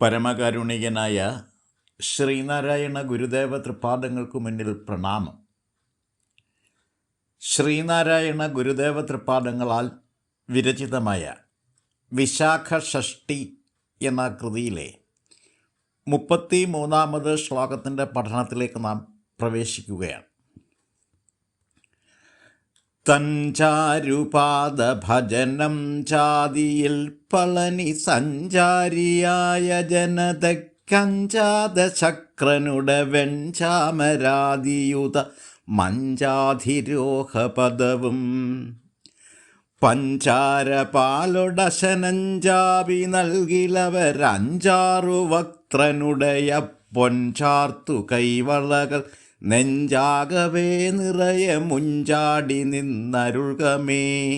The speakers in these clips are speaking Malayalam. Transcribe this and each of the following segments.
പരമകാരുണികനായ ശ്രീനാരായണ ഗുരുദേവ തൃപ്പാദങ്ങൾക്ക് മുന്നിൽ പ്രണാമം. ശ്രീനാരായണ ഗുരുദേവ തൃപ്പാദങ്ങളാൽ വിരചിതമായ വിശാഖ ഷഷ്ടി എന്ന കൃതിയിലെ മുപ്പത്തി മൂന്നാമത് ശ്ലോകത്തിന്റെ പഠനത്തിലേക്ക് നാം പ്രവേശിക്കുകയാണ്. തഞ്ചാരുപാദ ഭജനം ചാതിയിൽ പളനി സഞ്ചാരിയായ ജനതക്കഞ്ചാത ശക്രനുടെ വെഞ്ചാമരാതിയുത മഞ്ചാധിരോഹപദവും. പഞ്ചാരപാലൊടശനഞ്ചാവി നൽകിലവരഞ്ചാറു വക്ത്രനുടയ പൊൻചാർത്തു കൈവളകൾ നെഞ്ചാകവേ നിറയെ മുഞ്ചാടി നിന്നരുൾകമേ.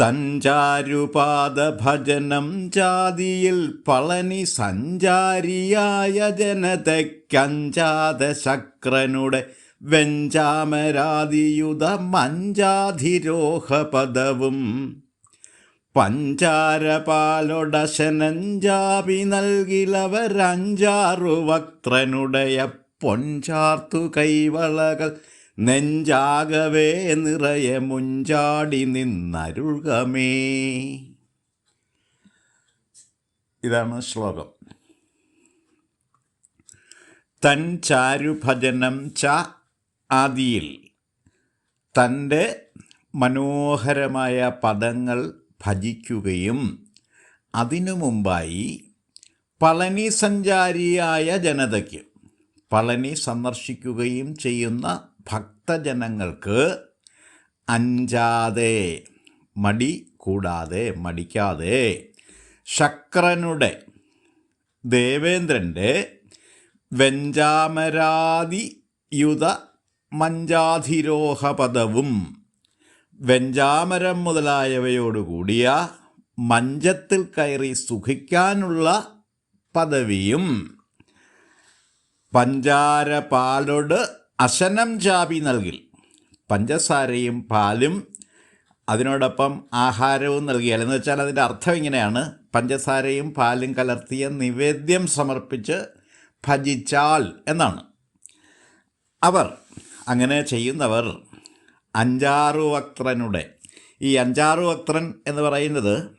തഞ്ചാരുപാദ ഭജനം ജാതിയിൽ പളനി സഞ്ചാരിയായ ജനതയ്ക്കഞ്ചാത ശക്രനുടെ വെഞ്ചാമരാതിയുത മഞ്ചാധിരോഹപദവും പഞ്ചാരപാലൊടശനഞ്ചാപി നൽകിലവരഞ്ചാറു വക്ത്രനുടയ പൊൻചാർത്തു കൈവളകൾ നെഞ്ചാകവേ നിറയെ മുഞ്ചാടി നിന്നരുൾകമേ ഇതാണ് ശ്ലോകം. തൻ ചാരുഭജനം ച ആദിയിൽ തന്റെ മനോഹരമായ പദങ്ങൾ ഭജിക്കുകയും അതിനു മുമ്പായി പളനി സഞ്ചാരിയായ ജനതയ്ക്ക് പളനി സന്ദർശിക്കുകയും ചെയ്യുന്ന ഭക്തജനങ്ങൾക്ക് അഞ്ചാതെ മടി കൂടാതെ മടിക്കാതെ ശക്രനുടെ ദേവേന്ദ്രന്റെ വെഞ്ചാമരാതി യുത മഞ്ചാധിരോഹപദവും വെഞ്ചാമരം മുതലായവയോടുകൂടിയ മഞ്ചത്തിൽ കയറി സുഖിക്കാനുള്ള പദവിയും പഞ്ചാര പാലോട് അശനം ചാപി നൽകി പഞ്ചസാരയും പാലും അതിനോടൊപ്പം ആഹാരവും നൽകിയാൽ എന്ന് വെച്ചാൽ അതിന്റെ അർത്ഥം ഇങ്ങനെയാണ്. പഞ്ചസാരയും പാലും കലർത്തിയ നിവേദ്യം സമർപ്പിച്ച് ഭജിച്ചാൽ എന്നാണ്. അവർ അങ്ങനെ ചെയ്യുന്നവർ അഞ്ചാറു വക്ത്രനുടെ ഈ അഞ്ചാറു വക്തൻ എന്ന് പറയുന്നത്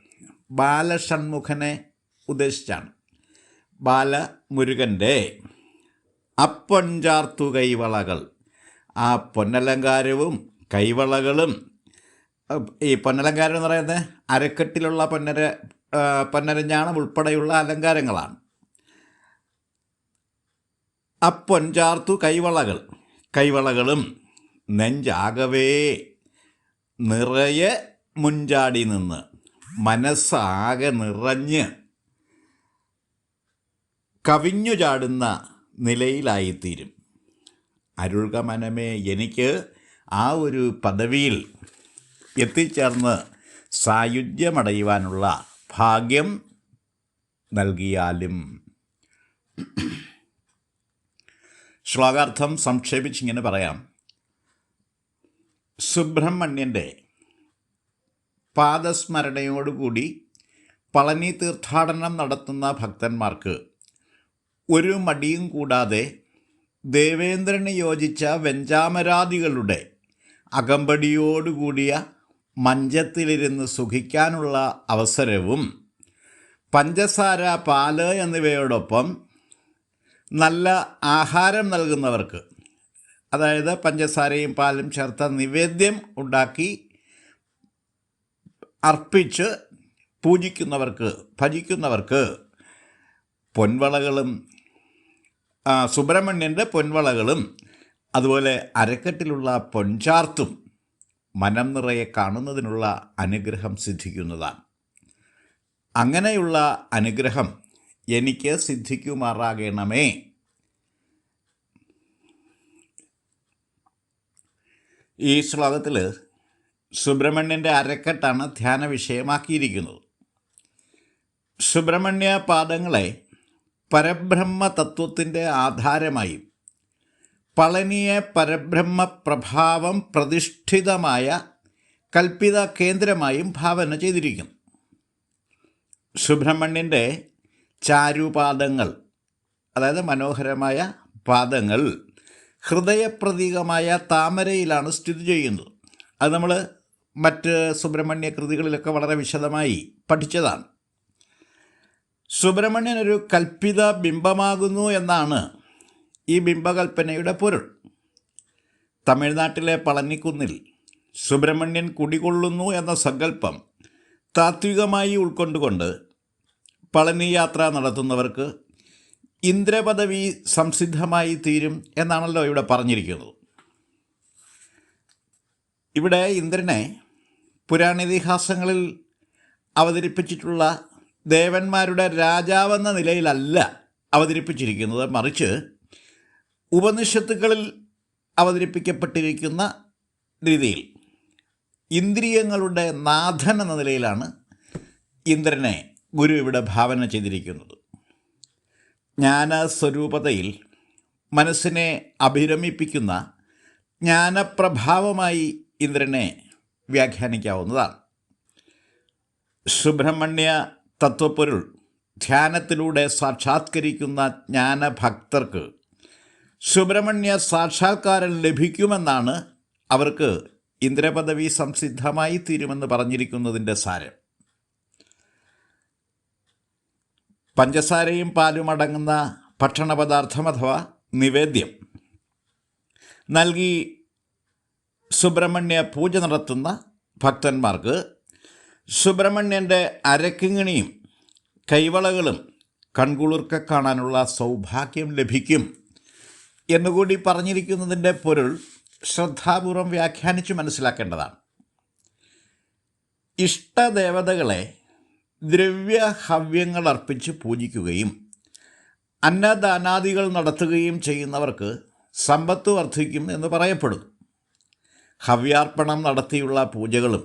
ബാലഷൺമുഖനെ ഉദ്ദേശിച്ചാണ്. ബാലമുരുകന്റെ അപ്പൊഞ്ചാർത്തു കൈവളകൾ ആ പൊന്നലങ്കാരവും കൈവളകളും ഈ പൊന്നലങ്കാരം എന്ന് പറയുന്നത് അരക്കെട്ടിലുള്ള പൊന്നര പൊന്നരഞ്ഞാണം ഉൾപ്പെടെയുള്ള അലങ്കാരങ്ങളാണ്. അപ്പൊഞ്ചാർത്തു കൈവളകൾ കൈവളകളും നെഞ്ചാകവേ നിറയെ മുഞ്ചാടി നിന്ന് മനസ്സാകെ നിറഞ്ഞ് കവിഞ്ഞു ചാടുന്ന നിലയിലായിത്തീരും. അരുൾക മനമേ എനിക്ക് ആ ഒരു പദവിയിൽ എത്തിച്ചേർന്ന് സായുജ്യമടയുവാനുള്ള ഭാഗ്യം നൽകിയാലും. ശ്ലോകാർത്ഥം സംക്ഷേപിച്ചിങ്ങനെ പറയാം. സുബ്രഹ്മണ്യന്റെ പാദസ്മരണയോടുകൂടി പളനി തീർത്ഥാടനം നടത്തുന്ന ഭക്തന്മാർക്ക് ഒരു മടിയും കൂടാതെ ദേവേന്ദ്രന് യോജിച്ച വെഞ്ചാമരാദികളുടെ അകമ്പടിയോടുകൂടിയ മഞ്ചത്തിലിരുന്ന് സുഖിക്കാനുള്ള അവസരവും പഞ്ചസാര പാൽ എന്നിവയോടൊപ്പം നല്ല ആഹാരം നൽകുന്നവർക്ക് അതായത് പഞ്ചസാരയും പാലും ചേർത്ത നിവേദ്യം ഉണ്ടാക്കി അർപ്പിച്ച് പൂജിക്കുന്നവർക്ക് ഭജിക്കുന്നവർക്ക് പൊൻവളകളും സുബ്രഹ്മണ്യന്റെ പൊൻവളകളും അതുപോലെ അരക്കെട്ടിലുള്ള പൊൻചാർത്തും മനം നിറയെ കാണുന്നതിനുള്ള അനുഗ്രഹം സിദ്ധിക്കുന്നതാണ്. അങ്ങനെയുള്ള അനുഗ്രഹം എനിക്ക് സിദ്ധിക്കുമാറാകണമേ. ഈ ശ്ലോകത്തിൽ സുബ്രഹ്മണ്യന്റെ അരക്കെട്ടാണ് ധ്യാന വിഷയമാക്കിയിരിക്കുന്നത്. സുബ്രഹ്മണ്യ പാദങ്ങളെ പരബ്രഹ്മ തത്വത്തിന്റെ ആധാരമായും പളനിയെ പരബ്രഹ്മ പ്രഭാവം പ്രതിഷ്ഠിതമായ കൽപ്പിത കേന്ദ്രമായും ഭാവന ചെയ്തിരിക്കുന്നു. സുബ്രഹ്മണ്യന്റെ ചാരുപാദങ്ങൾ അതായത് മനോഹരമായ പാദങ്ങൾ ഹൃദയപ്രതീകമായ താമരയിലാണ് സ്ഥിതി ചെയ്യുന്നത്. അത് നമ്മൾ മറ്റ് സുബ്രഹ്മണ്യ കൃതികളിലൊക്കെ വളരെ വിശദമായി പഠിച്ചതാണ്. സുബ്രഹ്മണ്യൻ ഒരു കൽപ്പിത ബിംബമാകുന്നു എന്നാണ് ഈ ബിംബകൽപ്പനയുടെ പൊരുൾ. തമിഴ്നാട്ടിലെ പളനിക്കുന്നിൽ സുബ്രഹ്മണ്യൻ കുടികൊള്ളുന്നു എന്ന സങ്കല്പം താത്വികമായി ഉൾക്കൊണ്ടുകൊണ്ട് പളനി യാത്ര നടത്തുന്നവർക്ക് ഇന്ദ്രപദവി സംസിദ്ധമായി തീരും എന്നാണല്ലോ ഇവിടെ പറഞ്ഞിരിക്കുന്നത്. ഇവിടെ ഇന്ദ്രനെ പുരാണിതിഹാസങ്ങളിൽ അവതരിപ്പിച്ചിട്ടുള്ള ദേവന്മാരുടെ രാജാവെന്ന നിലയിലല്ല അവതരിപ്പിച്ചിരിക്കുന്നത്. മറിച്ച് ഉപനിഷത്തുക്കളിൽ അവതരിപ്പിക്കപ്പെട്ടിരിക്കുന്ന രീതിയിൽ ഇന്ദ്രിയങ്ങളുടെ നാഥൻ എന്ന നിലയിലാണ് ഇന്ദ്രനെ ഗുരു ഇവിടെ ഭാവന ചെയ്തിരിക്കുന്നത്. ജ്ഞാനസ്വരൂപതയിൽ മനസ്സിനെ അഭിരമിപ്പിക്കുന്ന ജ്ഞാനപ്രഭാവമായി ഇന്ദ്രനെ വ്യാഖ്യാനിക്കാവുന്നതാണ്. സുബ്രഹ്മണ്യ തത്വപ്പൊരുൾ ധ്യാനത്തിലൂടെ സാക്ഷാത്കരിക്കുന്ന ജ്ഞാനഭക്തർക്ക് സുബ്രഹ്മണ്യ സാക്ഷാത്കാരം ലഭിക്കുമെന്നാണ് അവർക്ക് ഇന്ദ്രപദവി സംസിദ്ധമായി തീരുമെന്ന് പറഞ്ഞിരിക്കുന്നതിന്റെ സാരം. പഞ്ചസാരയും പാലും അടങ്ങുന്ന ഭക്ഷണപദാർത്ഥം അഥവാ നിവേദ്യം. നൽകി സുബ്രഹ്മണ്യ പൂജ നടത്തുന്ന ഭക്തന്മാർക്ക് സുബ്രഹ്മണ്യന്റെ അരക്കിങ്ങിണിയും കൈവളകളും കൺകുളിർക്ക കാണാനുള്ള സൗഭാഗ്യം ലഭിക്കും എന്നുകൂടി പറഞ്ഞിരിക്കുന്നതിന്റെ പൊരുൾ ശ്രദ്ധാപൂർവം വ്യാഖ്യാനിച്ച് മനസ്സിലാക്കേണ്ടതാണ്. ഇഷ്ടദേവതകളെ ദ്രവ്യഹവ്യങ്ങൾ അർപ്പിച്ച് പൂജിക്കുകയും അന്നദാനാദികൾ നടത്തുകയും ചെയ്യുന്നവർക്ക് സമ്പത്ത് വർദ്ധിക്കും എന്ന് പറയപ്പെടുന്നു. ഹവ്യാർപ്പണം നടത്തിയുള്ള പൂജകളും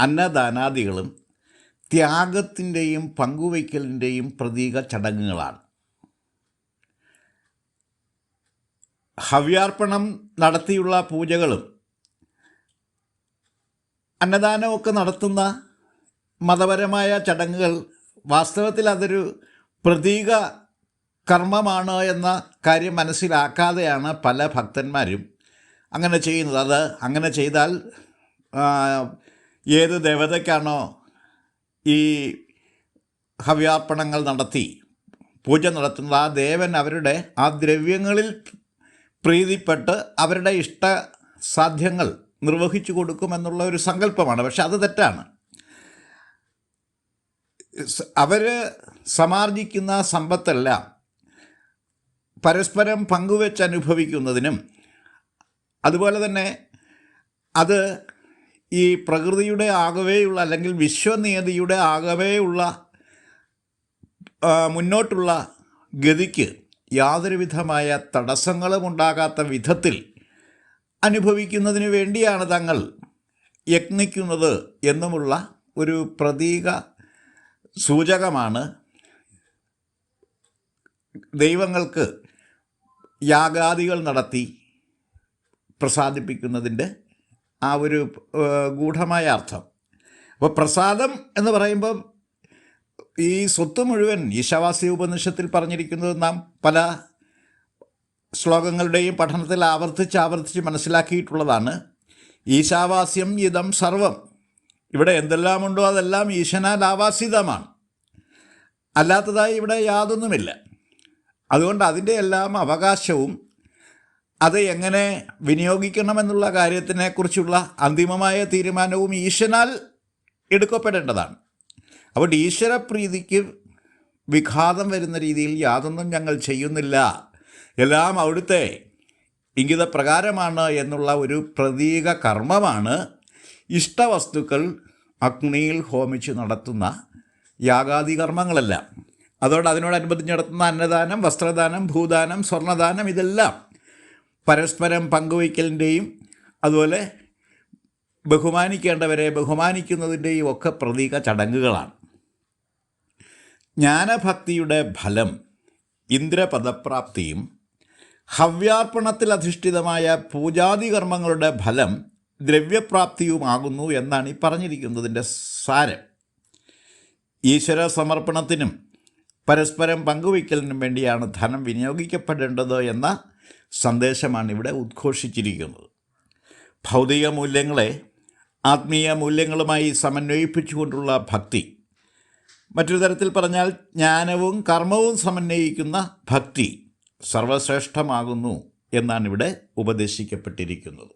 അന്നദാനാദികളും ത്യാഗത്തിന്റെയും പങ്കുവയ്ക്കലിന്റെയും പ്രതീക ചടങ്ങുകളാണ്. ഹവ്യാർപ്പണം നടത്തിയുള്ള പൂജകളും അന്നദാനമൊക്കെ നടത്തുന്ന മതപരമായ ചടങ്ങുകൾ വാസ്തവത്തിൽ അതൊരു പ്രതീക കർമ്മമാണ് എന്ന കാര്യം മനസ്സിലാക്കാതെയാണ് പല ഭക്തന്മാരും അങ്ങനെ ചെയ്യുന്നത്. അത് അങ്ങനെ ചെയ്താൽ ഏത് ദേവതയ്ക്കാണോ ഈ ഹവ്യാർപ്പണങ്ങൾ നടത്തി പൂജ നടത്തുന്നത് ആ ദേവൻ അവരുടെ ആ ദ്രവ്യങ്ങളിൽ പ്രീതിപ്പെട്ട് അവരുടെ ഇഷ്ട സാധ്യങ്ങൾ നിർവഹിച്ചു കൊടുക്കുമെന്നുള്ള ഒരു സങ്കല്പമാണ്. പക്ഷെ അത് തെറ്റാണ്. അവർ സമാർജിക്കുന്ന സമ്പത്തെല്ലാം പരസ്പരം പങ്കുവെച്ച് അനുഭവിക്കുന്നതിനും അതുപോലെ തന്നെ അത് ഈ പ്രകൃതിയുടെ ആകവേയുള്ള അല്ലെങ്കിൽ വിശ്വനിയതിയുടെ ആകവേയുള്ള മുന്നോട്ടുള്ള ഗതിക്ക് യാതൊരുവിധമായ തടസ്സങ്ങളും ഉണ്ടാകാത്ത വിധത്തിൽ അനുഭവിക്കുന്നതിന് വേണ്ടിയാണ് തങ്ങൾ യത്നിക്കുന്നത് എന്നുമുള്ള ഒരു പ്രതീക സൂചകമാണ് ദൈവങ്ങൾക്ക് യാഗാദികൾ നടത്തി പ്രസാദിപ്പിക്കുന്നതിന്റെ ആ ഒരു ഗൂഢമായ അർത്ഥം. അപ്പോൾ പ്രസാദം എന്ന് പറയുമ്പോൾ ഈ സ്വത്ത് മുഴുവൻ ഈശാവാസി ഉപനിഷത്തിൽ പറഞ്ഞിരിക്കുന്നത് നാം പല ശ്ലോകങ്ങളുടെയും പഠനത്തിൽ ആവർത്തിച്ച് ആവർത്തിച്ച് മനസ്സിലാക്കിയിട്ടുള്ളതാണ്. ഈശാവാസ്യം ഇതം സർവം. ഇവിടെ എന്തെല്ലാമുണ്ടോ അതെല്ലാം ഈശനാൽ ആവാസിതമാണ്. അല്ലാത്തതായി ഇവിടെ യാതൊന്നുമില്ല. അതുകൊണ്ട് അതിന്റെ എല്ലാം അവകാശവും അത് എങ്ങനെ വിനിയോഗിക്കണമെന്നുള്ള കാര്യത്തിനെക്കുറിച്ചുള്ള അന്തിമമായ തീരുമാനവും ഈശനാൽ എടുക്കപ്പെടേണ്ടതാണ്. അപ്പോൾ ഈശ്വരപ്രീതിക്ക് വിഘാതം വരുന്ന രീതിയിൽ യാതൊന്നും ഞങ്ങൾ ചെയ്യുന്നില്ല. എല്ലാം അവിടുത്തെ ഇംഗിതപ്രകാരമാണ് എന്നുള്ള ഒരു പ്രതീക കർമ്മമാണ് ഇഷ്ടവസ്തുക്കൾ അഗ്നിയിൽ ഹോമിച്ച് നടത്തുന്ന യാഗാദി കർമ്മങ്ങളെല്ലാം അതോടെ അതിനോടനുബന്ധിച്ച് നടത്തുന്ന അന്നദാനം വസ്ത്രദാനം ഭൂദാനം സ്വർണദാനം ഇതെല്ലാം പരസ്പരം പങ്കുവയ്ക്കലിന്റെയും അതുപോലെ ബഹുമാനിക്കേണ്ടവരെ ബഹുമാനിക്കുന്നതിന്റെയും ഒക്കെ പ്രതീക ചടങ്ങുകളാണ്. ജ്ഞാനഭക്തിയുടെ ഫലം ഇന്ദ്രപദപ്രാപ്തിയും ഹവ്യാർപ്പണത്തിൽ അധിഷ്ഠിതമായ പൂജാതി കർമ്മങ്ങളുടെ ഫലം ദ്രവ്യപ്രാപ്തിയുമാകുന്നു എന്നാണ് ഈ പറഞ്ഞിരിക്കുന്നതിന്റെ സാരം. ഈശ്വര സമർപ്പണത്തിനും പരസ്പരം പങ്കുവയ്ക്കലിനും വേണ്ടിയാണ് ധനം വിനിയോഗിക്കപ്പെടേണ്ടത് എന്ന സന്ദേശമാണ് ഇവിടെ ഉദ്ഘോഷിച്ചിരിക്കുന്നത്. ഭൗതിക മൂല്യങ്ങളെ ആത്മീയ മൂല്യങ്ങളുമായി സമന്വയിപ്പിച്ചുകൊണ്ടുള്ള ഭക്തി. മറ്റൊരു തരത്തിൽ പറഞ്ഞാൽ ജ്ഞാനവും കർമ്മവും സമന്വയിക്കുന്ന ഭക്തി സർവശ്രേഷ്ഠമാകുന്നു എന്നാണ് ഇവിടെ ഉപദേശിക്കപ്പെട്ടിരിക്കുന്നത്.